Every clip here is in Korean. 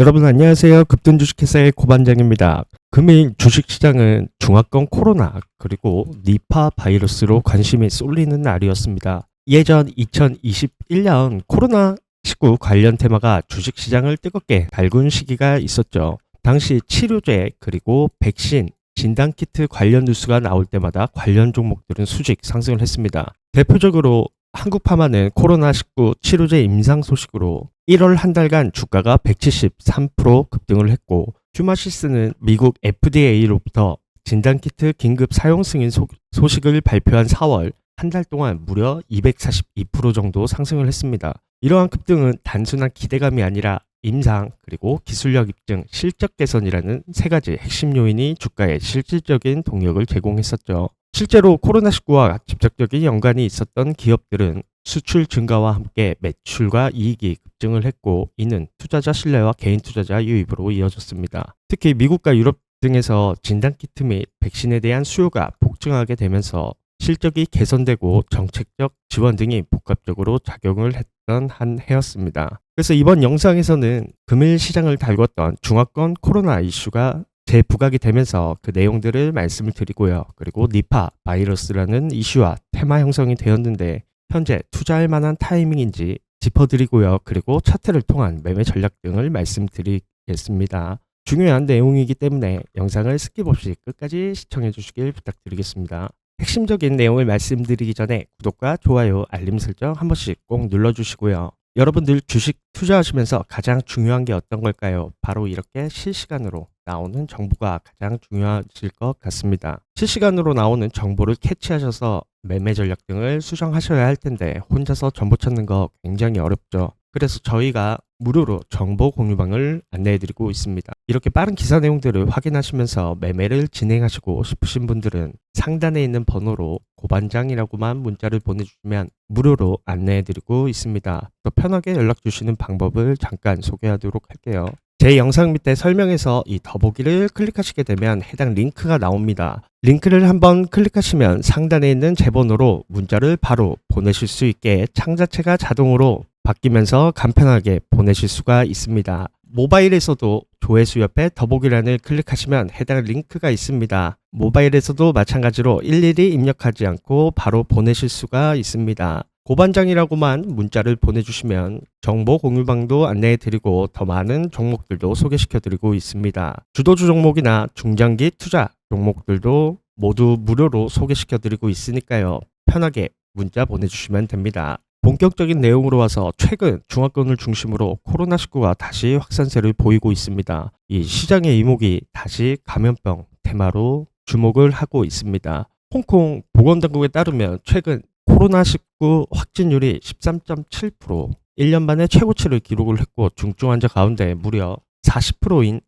여러분 안녕하세요. 급등 주식회사의 고반장입니다. 금일 주식시장은 중화권 코로나 그리고 니파 바이러스로 관심이 쏠리는 날이었습니다. 예전 2021년 코로나19 관련 테마가 주식시장을 뜨겁게 달군 시기가 있었죠. 당시 치료제 그리고 백신 진단키트 관련 뉴스가 나올 때마다 관련 종목들은 수직 상승을 했습니다. 대표적으로 한국파마는 코로나19 치료제 임상 소식으로 1월 한 달간 주가가 173% 급등을 했고 휴마시스는 미국 FDA로부터 진단키트 긴급 사용 승인 소, 소식을 발표한 4월 한 달 동안 무려 242% 정도 상승을 했습니다. 이러한 급등은 단순한 기대감이 아니라 임상 그리고 기술력 입증, 실적 개선이라는 세 가지 핵심 요인이 주가에 실질적인 동력을 제공했었죠. 실제로 코로나19와 직접적인 연관이 있었던 기업들은 수출 증가와 함께 매출과 이익이 급증을 했고 이는 투자자 신뢰와 개인 투자자 유입으로 이어졌습니다. 특히 미국과 유럽 등에서 진단키트 및 백신에 대한 수요가 폭증하게 되면서 실적이 개선되고 정책적 지원 등이 복합적으로 작용을 했던 한 해였습니다. 그래서 이번 영상에서는 금일 시장을 달궜던 중화권 코로나 이슈가 재부각이 되면서 그 내용들을 말씀을 드리고요. 그리고 니파 바이러스라는 이슈와 테마 형성이 되었는데 현재 투자할 만한 타이밍인지 짚어드리고요. 그리고 차트를 통한 매매 전략 등을 말씀드리겠습니다. 중요한 내용이기 때문에 영상을 스킵 없이 끝까지 시청해 주시길 부탁드리겠습니다. 핵심적인 내용을 말씀드리기 전에 구독과 좋아요, 알림 설정 한 번씩 꼭 눌러주시고요. 여러분들 주식 투자하시면서 가장 중요한 게 어떤 걸까요? 바로 이렇게 실시간으로 나오는 정보가 가장 중요하실 것 같습니다. 실시간으로 나오는 정보를 캐치하셔서 매매 전략 등을 수정하셔야 할 텐데 혼자서 정보 찾는 거 굉장히 어렵죠. 그래서 저희가 무료로 정보 공유방을 안내해드리고 있습니다. 이렇게 빠른 기사 내용들을 확인하시면서 매매를 진행하시고 싶으신 분들은 상단에 있는 번호로 고반장이라고만 문자를 보내주시면 무료로 안내해드리고 있습니다. 더 편하게 연락 주시는 방법을 잠깐 소개하도록 할게요. 제 영상 밑에 설명에서 이 더보기를 클릭하시게 되면 해당 링크가 나옵니다. 링크를 한번 클릭하시면 상단에 있는 제 번호로 문자를 바로 보내실 수 있게 창 자체가 자동으로 바뀌면서 간편하게 보내실 수가 있습니다. 모바일에서도 조회수 옆에 더보기란을 클릭하시면 해당 링크가 있습니다. 모바일에서도 마찬가지로 일일이 입력하지 않고 바로 보내실 수가 있습니다. 고반장이라고만 문자를 보내주시면 정보 공유방도 안내해 드리고 더 많은 종목들도 소개시켜 드리고 있습니다. 주도주 종목이나 중장기 투자 종목들도 모두 무료로 소개시켜 드리고 있으니까요. 편하게 문자 보내주시면 됩니다. 본격적인 내용으로 와서 최근 중화권을 중심으로 코로나19가 다시 확산세를 보이고 있습니다. 이 시장의 이목이 다시 감염병 테마로 주목을 하고 있습니다. 홍콩 보건당국에 따르면 최근 코로나19 확진율이 13.7% 1년 만에 최고치를 기록을 했고 중증 환자 가운데 무려 40%인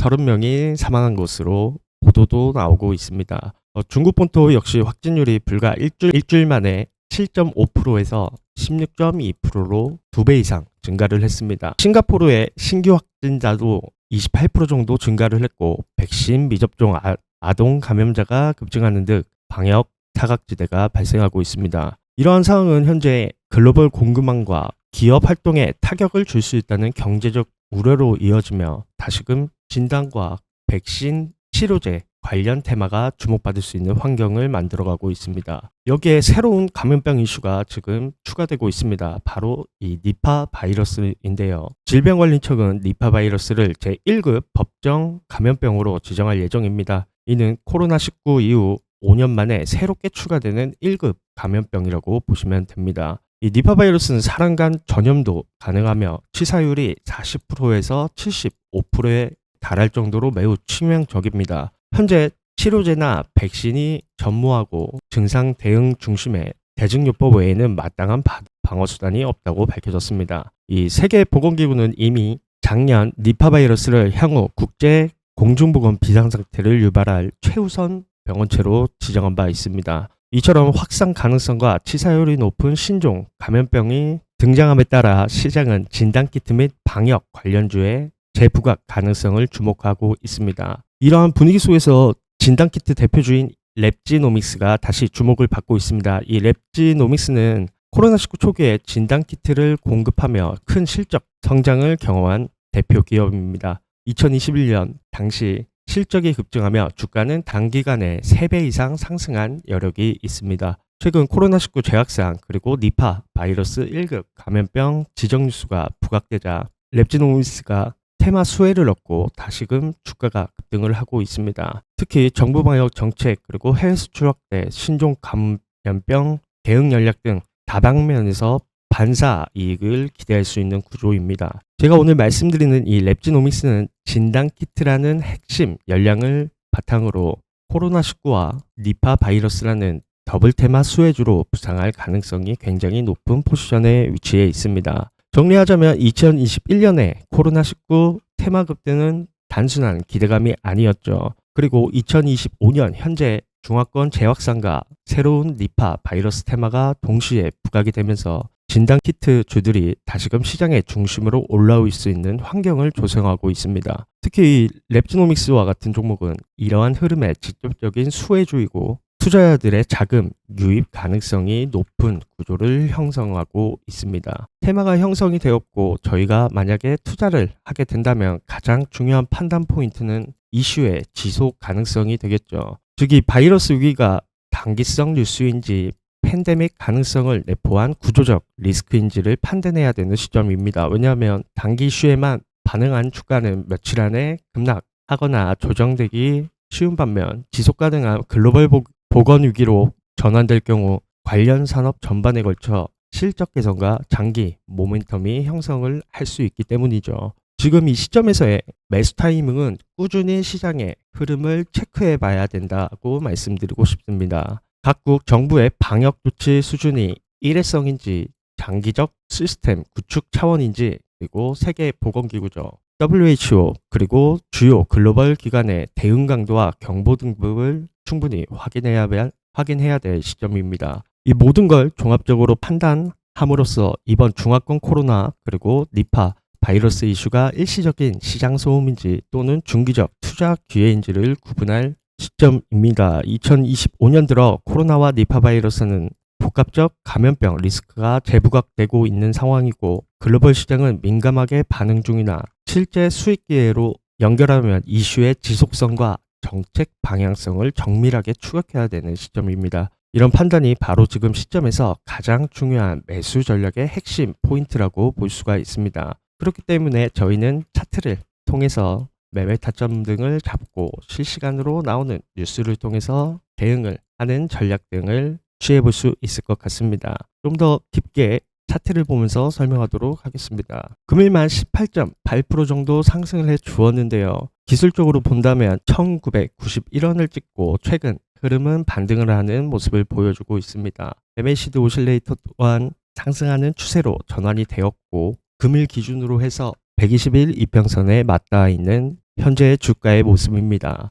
30명이 사망한 것으로 보도도 나오고 있습니다. 어, 중국 본토 역시 확진율이 불과 일주일, 일주일 만에 7.5%에서 16.2%로 두 배 이상 증가를 했습니다. 싱가포르의 신규 확진자도 28% 정도 증가를 했고 백신 미접종 아, 아동 감염자가 급증하는 등 방역 사각지대가 발생하고 있습니다. 이러한 상황은 현재 글로벌 공급망과 기업 활동에 타격을 줄 수 있다는 경제적 우려로 이어지며 다시금 진단과 백신, 치료제 관련 테마가 주목받을 수 있는 환경을 만들어가고 있습니다. 여기에 새로운 감염병 이슈가 지금 추가되고 있습니다. 바로 이 니파 바이러스인데요. 질병관리청은 니파 바이러스를 제1급 법정 감염병으로 지정할 예정입니다. 이는 코로나19 이후 5년 만에 새롭게 추가되는 1급 감염병이라고 보시면 됩니다. 이 니파 바이러스는 사람 간 전염도 가능하며 치사율이 40%에서 75%에 달할 정도로 매우 치명적입니다. 현재 치료제나 백신이 전무하고 증상 대응 중심의 대증요법 외에는 마땅한 방어 수단이 없다고 밝혀졌습니다. 이 세계보건기구는 이미 작년 니파 바이러스를 향후 국제 공중보건 비상상태를 유발할 최우선 병원체로 지정한 바 있습니다. 이처럼 확산 가능성과 치사율이 높은 신종 감염병이 등장함에 따라 시장은 진단키트 및 방역 관련주의 재부각 가능성을 주목하고 있습니다. 이러한 분위기 속에서 진단키트 대표주인 랩지노믹스가 다시 주목을 받고 있습니다. 이 랩지노믹스는 코로나19 초기에 진단키트를 공급하며 큰 실적 성장을 경험한 대표 기업입니다. 2021년 당시 실적이 급증하며 주가는 단기간에 3배 이상 상승한 여력이 있습니다. 최근 코로나19 재확산 그리고 니파 바이러스 1급 감염병 지정 뉴스가 부각되자 랩지노미스가 테마 수혜를 얻고 다시금 주가가 급등을 하고 있습니다. 특히 정부 방역 정책 그리고 해외 수출 확대, 신종 감염병 대응 전략 등 다방면에서 반사 이익을 기대할 수 있는 구조입니다. 제가 오늘 말씀드리는 이 랩지노믹스는 진단 키트라는 핵심 열량을 바탕으로 코로나19와 니파 바이러스라는 더블 테마 수혜주로 부상할 가능성이 굉장히 높은 포지션에 위치해 있습니다. 정리하자면 2021년에 코로나19 테마 급등은 단순한 기대감이 아니었죠. 그리고 2025년 현재 중화권 재확산과 새로운 니파 바이러스 테마가 동시에 부각이 되면서 진단 키트 주들이 다시금 시장의 중심으로 올라올 수 있는 환경을 조성하고 있습니다. 특히 랩지노믹스와 같은 종목은 이러한 흐름의 직접적인 수혜주이고 투자자들의 자금 유입 가능성이 높은 구조를 형성하고 있습니다. 테마가 형성이 되었고 저희가 만약에 투자를 하게 된다면 가장 중요한 판단 포인트는 이슈의 지속 가능성이 되겠죠. 즉 이 바이러스 위기가 단기성 뉴스인지 팬데믹 가능성을 내포한 구조적 리스크인지를 판단해야 되는 시점입니다. 왜냐하면 단기 이슈에만 반응한 주가는 며칠 안에 급락하거나 조정되기 쉬운 반면 지속 가능한 글로벌 보- 보건 위기로 전환될 경우 관련 산업 전반에 걸쳐 실적 개선과 장기 모멘텀이 형성을 할 수 있기 때문이죠. 지금 이 시점에서의 매수 타이밍은 꾸준히 시장의 흐름을 체크해 봐야 된다고 말씀드리고 싶습니다. 각국 정부의 방역 조치 수준이 일회성인지 장기적 시스템 구축 차원인지 그리고 세계 보건기구죠. WHO 그리고 주요 글로벌 기관의 대응 강도와 경보 등급을 충분히 확인해야 할- 확인해야 될 시점입니다. 이 모든 걸 종합적으로 판단함으로써 이번 중화권 코로나 그리고 니파 바이러스 이슈가 일시적인 시장 소음인지 또는 중기적 투자 기회인지를 구분할 시점입니다. 2025년 들어 코로나와 니파 바이러스는 복합적 감염병 리스크가 재부각되고 있는 상황이고 글로벌 시장은 민감하게 반응 중이나 실제 수익 기회로 연결하면 이슈의 지속성과 정책 방향성을 정밀하게 추격해야 되는 시점입니다. 이런 판단이 바로 지금 시점에서 가장 중요한 매수 전략의 핵심 포인트라고 볼 수가 있습니다. 그렇기 때문에 저희는 차트를 통해서 매매 타점 등을 잡고 실시간으로 나오는 뉴스를 통해서 대응을 하는 전략 등을 취해 볼 수 있을 것 같습니다. 좀 더 깊게 차트를 보면서 설명하도록 하겠습니다. 금일만 18.8% 정도 상승을 해 주었는데요. 기술적으로 본다면 1991원을 찍고 최근 흐름은 반등을 하는 모습을 보여주고 있습니다. MACD 오실레이터 또한 상승하는 추세로 전환이 되었고 금일 기준으로 해서 121 이평선에 맞닿아 있는 현재의 주가의 모습입니다.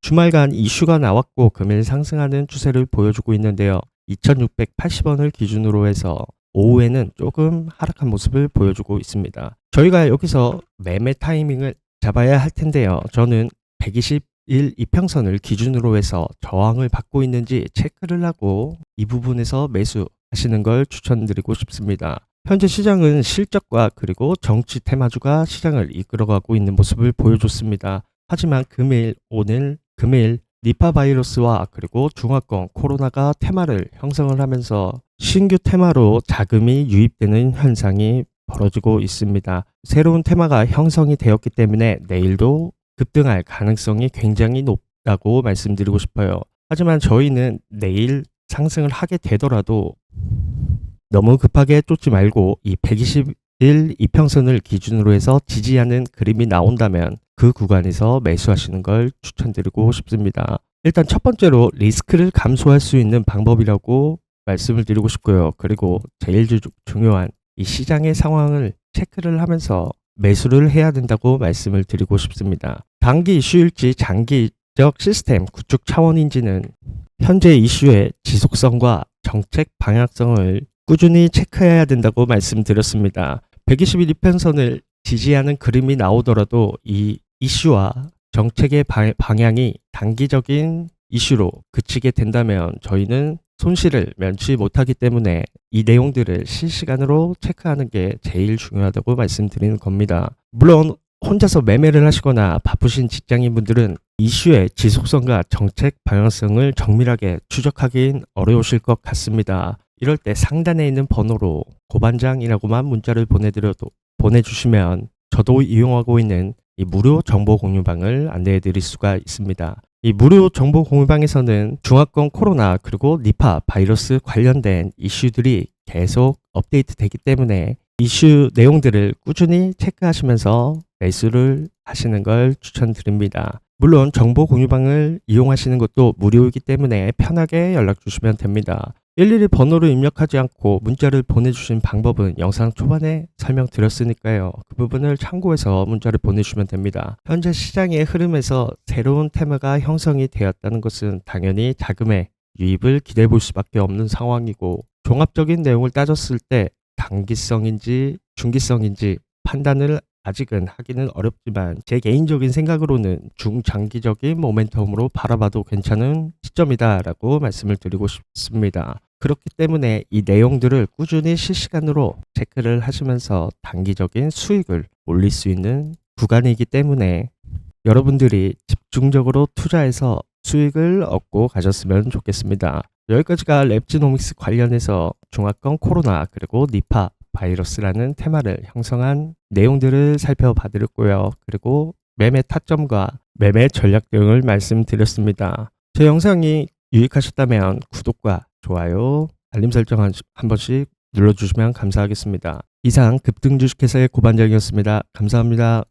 주말간 이슈가 나왔고 금일 상승하는 추세를 보여주고 있는데요. 2680원을 기준으로 해서 오후에는 조금 하락한 모습을 보여주고 있습니다. 저희가 여기서 매매 타이밍을 잡아야 할 텐데요. 저는 121 이평선을 기준으로 해서 저항을 받고 있는지 체크를 하고 이 부분에서 매수 하시는 걸 추천드리고 싶습니다. 현재 시장은 실적과 그리고 정치 테마주가 시장을 이끌어가고 있는 모습을 보여줬습니다. 하지만 금일, 오늘, 금일 니파 바이러스와 그리고 중화권 코로나가 테마를 형성을 하면서 신규 테마로 자금이 유입되는 현상이 벌어지고 있습니다. 새로운 테마가 형성이 되었기 때문에 내일도 급등할 가능성이 굉장히 높다고 말씀드리고 싶어요. 하지만 저희는 내일 상승을 하게 되더라도 너무 급하게 쫓지 말고 이 121 이평선을 기준으로 해서 지지하는 그림이 나온다면 그 구간에서 매수하시는 걸 추천드리고 싶습니다. 일단 첫 번째로 리스크를 감소할 수 있는 방법이라고 말씀을 드리고 싶고요. 그리고 제일 주- 중요한 이 시장의 상황을 체크를 하면서 매수를 해야 된다고 말씀을 드리고 싶습니다. 단기 이슈일지 장기적 시스템 구축 차원인지는 현재 이슈의 지속성과 정책 방향성을 꾸준히 체크해야 된다고 말씀드렸습니다. 121 이평선을 지지하는 그림이 나오더라도 이 이슈와 정책의 바- 방향이 단기적인 이슈로 그치게 된다면 저희는 손실을 면치 못하기 때문에 이 내용들을 실시간으로 체크하는 게 제일 중요하다고 말씀드리는 겁니다. 물론 혼자서 매매를 하시거나 바쁘신 직장인분들은 이슈의 지속성과 정책 방향성을 정밀하게 추적하긴 어려우실 것 같습니다. 이럴 때 상단에 있는 번호로 고반장이라고만 문자를 보내드려도 보내주시면 저도 이용하고 있는 이 무료 정보 공유방을 안내해 드릴 수가 있습니다. 이 무료 정보 공유방에서는 중화권 코로나 그리고 니파 바이러스 관련된 이슈들이 계속 업데이트 되기 때문에 이슈 내용들을 꾸준히 체크하시면서 매수를 하시는 걸 추천드립니다. 물론 정보 공유방을 이용하시는 것도 무료이기 때문에 편하게 연락 주시면 됩니다. 일일이 번호를 입력하지 않고 문자를 보내주신 방법은 영상 초반에 설명드렸으니까요. 그 부분을 참고해서 문자를 보내주시면 됩니다. 현재 시장의 흐름에서 새로운 테마가 형성이 되었다는 것은 당연히 자금의 유입을 기대해 볼 수밖에 없는 상황이고 종합적인 내용을 따졌을 때 단기성인지 중기성인지 판단을 아직은 하기는 어렵지만 제 개인적인 생각으로는 중장기적인 모멘텀으로 바라봐도 괜찮은 시점이다라고 말씀을 드리고 싶습니다. 그렇기 때문에 이 내용들을 꾸준히 실시간으로 체크를 하시면서 단기적인 수익을 올릴 수 있는 구간이기 때문에 여러분들이 집중적으로 투자해서 수익을 얻고 가셨으면 좋겠습니다. 여기까지가 랩지노믹스 관련해서 중화권 코로나 그리고 니파 바이러스라는 테마를 형성한 내용들을 살펴봐드렸고요. 그리고 매매 타점과 매매 전략 등을 말씀드렸습니다. 제 영상이 유익하셨다면 구독과 좋아요, 알림 설정 한, 한 번씩 눌러주시면 감사하겠습니다. 이상 급등 주식회사의 고반장이었습니다. 감사합니다.